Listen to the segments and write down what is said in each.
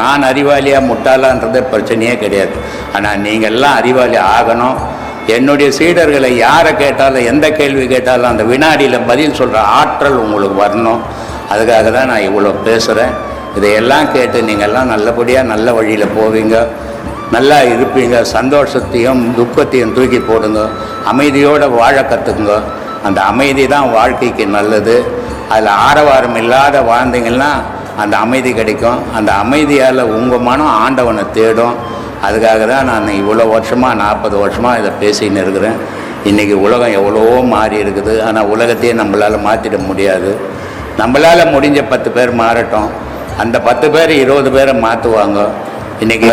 நான் அறிவாளியாக முட்டாளான்றது பிரச்சனையே கிடையாது. ஆனால் நீங்கள்லாம் அறிவாளி ஆகணும். என்னுடைய சீடர்களை யாரை கேட்டாலும் எந்த கேள்வி கேட்டாலும் அந்த வினாடியில் பதில் சொல்கிற ஆற்றல் உங்களுக்கு வரணும். அதுக்காக தான் நான் இவ்வளோ பேசுகிறேன் இதையெல்லாம் கேட்டு நீங்கள்லாம் நல்லபடியாக நல்ல வழியில் போவீங்க. நல்லா இருப்பீங்க. சந்தோஷத்தையும் துக்கத்தையும் தூக்கி போடுங்க. அமைதியோடு வாழ கற்றுக்குங்க அந்த அமைதி தான் வாழ்க்கைக்கு நல்லது. அதில் ஆரவாரம் இல்லாத வாழ்ந்தீங்கன்னா அந்த அமைதி கிடைக்கும். அந்த அமைதியால் உங்கள் மனம் ஆண்டவனை தேடும். அதுக்காக தான் நான் இவ்வளோ வருஷமாக நாற்பது வருஷமாக இதை பேசின்னு இருக்கிறேன். இன்றைக்கி உலகம் எவ்வளவோ மாறி இருக்குது. ஆனால் உலகத்தையே நம்மளால் மாற்றிட முடியாது. நம்மளால் முடிஞ்ச பத்து பேர் மாறட்டும். அந்த பத்து பேர் இருபது பேரை மாற்றுவாங்க இன்றைக்கி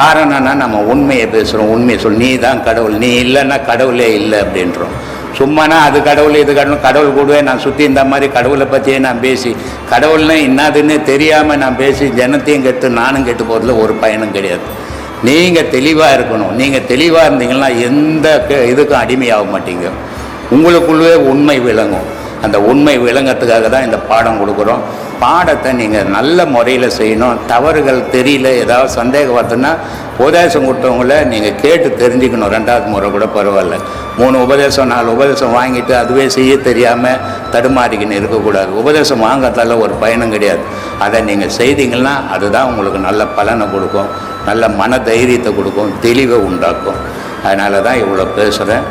காரணம்னா நம்ம உண்மையை பேசுகிறோம் உண்மையை சொல் நீ தான் கடவுள். நீ இல்லைன்னா கடவுளே இல்லை அப்படின்றோம். சும்மானா அது கடவுள் இது கடவுள் கடவுள் கூடவே நான் சுற்றி இந்த மாதிரி கடவுளை பற்றியே நான் பேசி கடவுள்னு என்னதுன்னு தெரியாமல் நான் பேசி ஜனத்தையும் கெட்டு நானும் கெட்டு போகிறதுல ஒரு பயனும் கிடையாது. நீங்கள் தெளிவாக இருக்கணும். நீங்கள் தெளிவாக இருந்தீங்கன்னா எந்த இதுக்கும் அடிமையாக மாட்டீங்க உங்களுக்குள்ளே உண்மை விளங்கும். அந்த உண்மை விளங்கத்துக்காக தான் இந்த பாடம் கொடுக்குறோம். பாடத்தை நீங்கள் நல்ல முறையில் செய்யணும். தவறுகள் தெரியல ஏதாவது சந்தேகம் வருதுன்னா உபதேசம் கொடுத்தவங்கள நீங்கள் கேட்டு தெரிஞ்சுக்கணும். ரெண்டாவது முறை கூட பரவாயில்ல. மூணு உபதேசம் நாலு உபதேசம் வாங்கிட்டு அதுவே செய்ய தெரியாமல் தடுமாறிக்கின்னு இருக்கக்கூடாது. உபதேசம் வாங்குறதால ஒரு பயனும் கிடையாது. அதை நீங்கள் செய்தீங்கன்னா அதுதான் உங்களுக்கு நல்ல பலனை கொடுக்கும். நல்ல மன தைரியத்தை கொடுக்கும். தெளிவை உண்டாக்கும். அதனால தான் இவ்வளோ பேசுகிறேன்